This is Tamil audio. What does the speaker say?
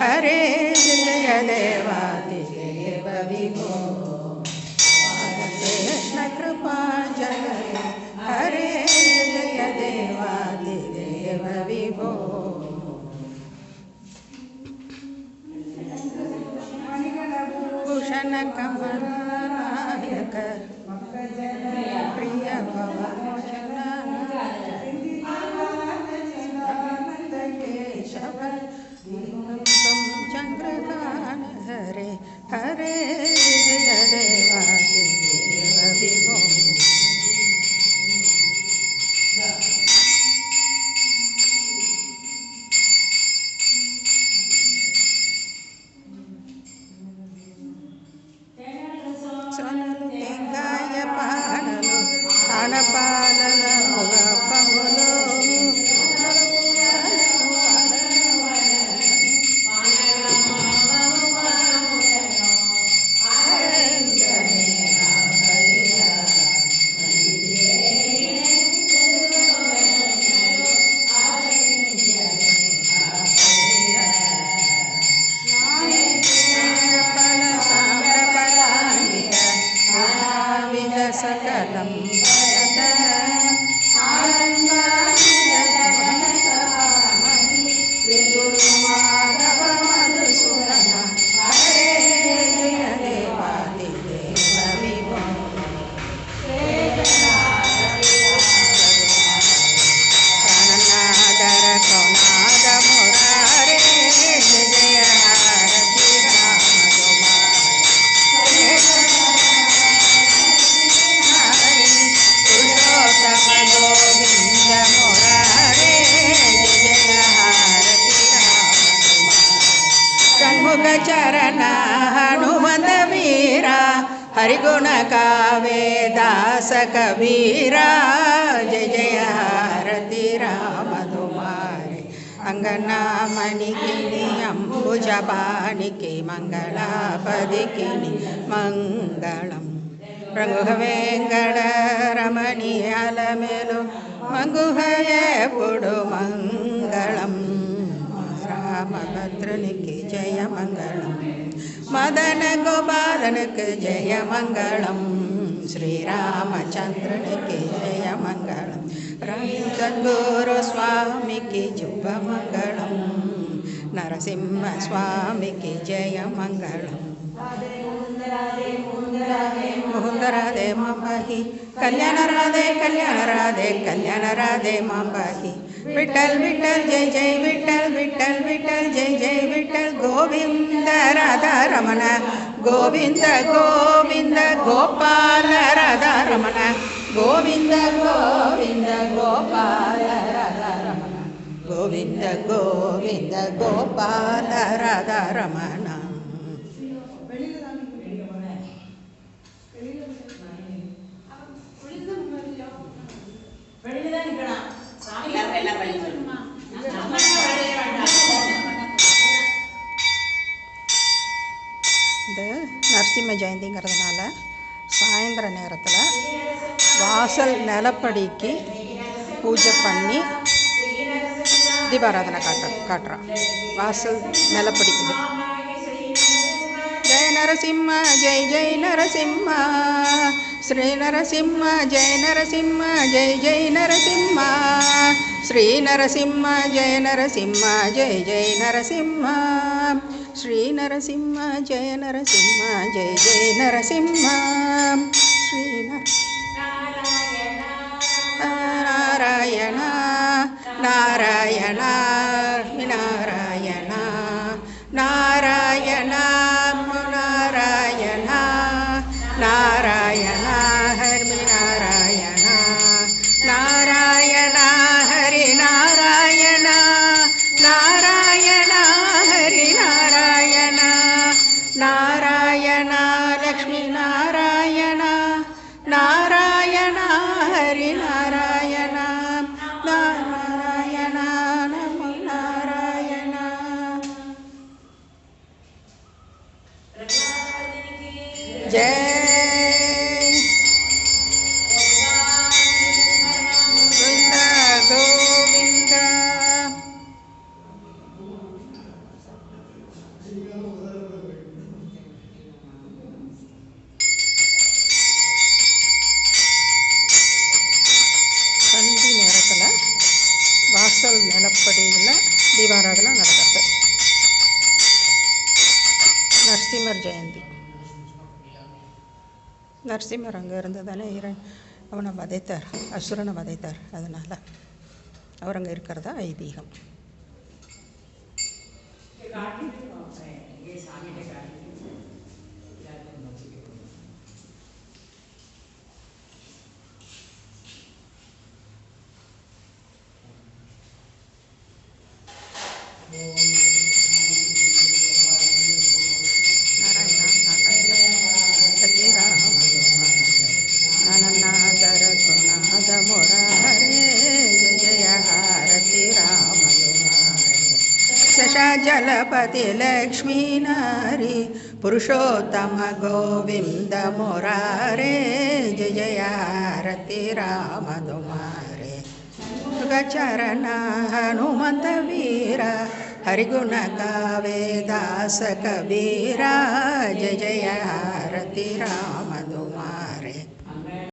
हरे जय देवादिदेव विभो कृष्ण कृपा जय हरे जय देवादिदेव विभो भूषण कमलायक प्रिय भवमोचन सकलं ముఖ చరణ హనుమత వీరా హరిగుణ కావే దాస కవీరా జయ జయ హరతి రామధుమారి అంగనామణికిని అంబుజపానికి మంగళాపదికి మంగళం. ప్రముఖ వెంకట రమణీయాల మేలు మంగుహ ఎప్పుడు మంగళం. ராமபத்ரனுக்கு ஜெயமங்கலம் மதன கோபாலனுக்கு ஜெயமங்கலம் ஸ்ரீராமச்சந்திரனுக்கு ஜெயமங்கலம் சத்குரு சுவாமிக்கு ஜுபமங்கலம் நரசிம்ம சுவாமிக்கு ஜெயமங்கலம் முகுந்தராதே மாம்பாகி கல்யாண ராதே கல்யாண ராதே கல்யாண ராதே மாம்பாகி விட்டல் விட்டல் ஜெய் ஜெய் விட்டல் விட்டல் விட்டல் ஜெய் ஜெய் விட்டல் கோவிந்த ராதா ரமண கோவிந்த கோவிந்த கோபால ராதா ரமண கோவிந்த கோவிந்த கோபால ராதா ரமண கோவிந்த கோவிந்த கோபால ராதா ரமணா எல்லாம் இது நரசிம்ம ஜெயந்திங்கிறதுனால சாயந்தர நேரத்தில் வாசல் நிலப்படிக்கு பூஜை பண்ணி தீபாராதனை காட்டுற காட்டுறான் வாசல் நிலப்படிக்குது. ஜெய நரசிம்ம ஜெய் ஜெய் நரசிம்ம ஸ்ரீ நரசிம்ம ஜெய் நரசிம்ம ஜெய் ஜெய் நரசிம்மா. ஸ்ரீ நரசிம்மா ஜெய நரசிம்மா ஜெய ஜெய நரசிம்மா ஸ்ரீ நரசிம்மா ஜெய நரசிம்மா ஜெய ஜெய நரசிம்மா ஸ்ரீ நாராயணா நாராயணா நாராயணா நாராயணா नारायण हरिनारायणा नारायण। लक्ष्मीनारायण சந்தி நேரத்தில் வாசல் நிலப்படியில் தீபாராதனை நடக்கிறது. நரசிம்மர் ஜெயந்தி. நரசிம்மர் அங்கே இருந்துதானே இர அவனை வதைத்தார். அசுரனை வதைத்தார். அதனால் அவர் அங்கே இருக்கிறதா ஐதீகம். जलपतिलक्ष्मीनारि पुरुषोत्तम गोविन्द मोरारे जय रामधुमारे गरणा हनुमतवीरा हरिगुण काव्ये दासकवीरा जय जया राम